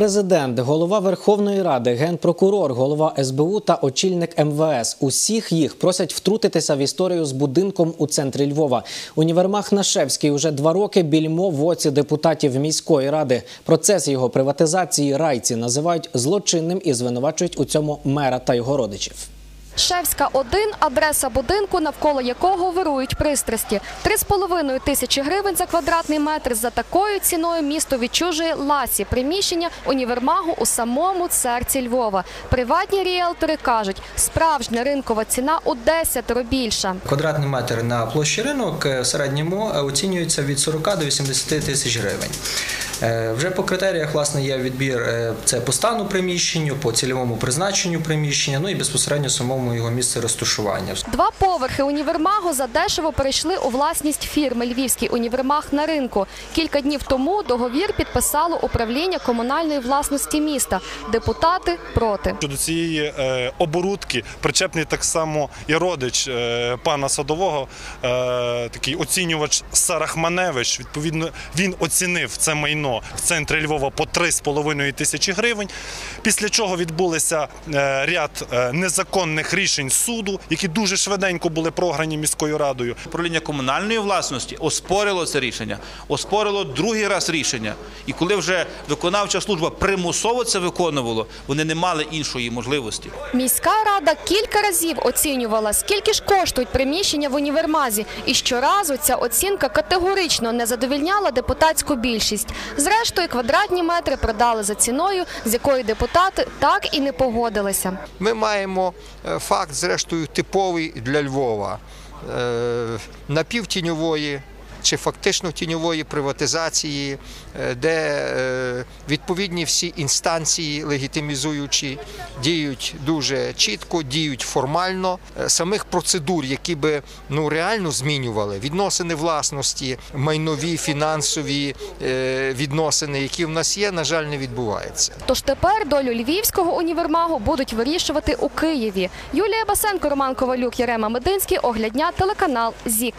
Президент, голова Верховної Ради, генпрокурор, голова СБУ та очільник МВС. Усіх їх просять втрутитися в історію з будинком у центрі Львова. Універмаг Нашевський уже два роки більмо в оці депутатів міської ради. Процес його приватизації райці називають злочинним і звинувачують у цьому мера та його родичів. Шевська 1 – адреса будинку, навколо якого вирують пристрасті. 3,5 тисячі гривень за квадратний метр. За такою ціною місто відчужує ласі приміщення універмагу у самому серці Львова. Приватні ріелтори кажуть, справжня ринкова ціна у 10 більша. Квадратний метр на площі ринок е, в середньому е, оцінюється від 40 до 80 тисяч гривень. Е, Вже по критеріях власне є відбір е, це по стану приміщенню, по цільовому призначенню приміщення, ну і безпосередньо самому його місце розташування. Два поверхи універмагу задешево перейшли у власність фірми Львівський універмаг на ринку. Кілька днів тому договір підписало управління комунальної власності міста. Депутати проти. Щодо цієї е, оборудки причепний так само і родич пана Садового, такий оцінювач Сарахманевич. Відповідно, він оцінив це майно в центрі Львова по 3,5 тисячі гривень. Після чого відбулися е, ряд е, незаконних рішень суду, які дуже швиденько були програні міською радою. Управління комунальної власності оспорило це рішення, оспорило другий раз рішення. І коли вже виконавча служба примусово це виконувало, вони не мали іншої можливості. Міська рада кілька разів оцінювала, скільки ж коштують приміщення в універмазі, і щоразу ця оцінка категорично не задовільняла депутатську більшість. Зрештою, квадратні метри продали за ціною, з якою депутати так і не погодилися. Ми маємо е, факт, зрештою, типовий для Львова е, напівтіньової чи фактично тіньової приватизації, е, де е, відповідні всі інстанції легітимізуючі діють дуже чітко, діють формально. Е, Самих процедур, які би ну реально змінювали відносини власності, майнові, фінансові відносини, які в нас є, на жаль, не відбуваються. Тож тепер долю львівського універмагу будуть вирішувати у Києві. Юлія Басенко, Роман Ковалюк, Ярема Мединський, Оглядня, телеканал ЗІК.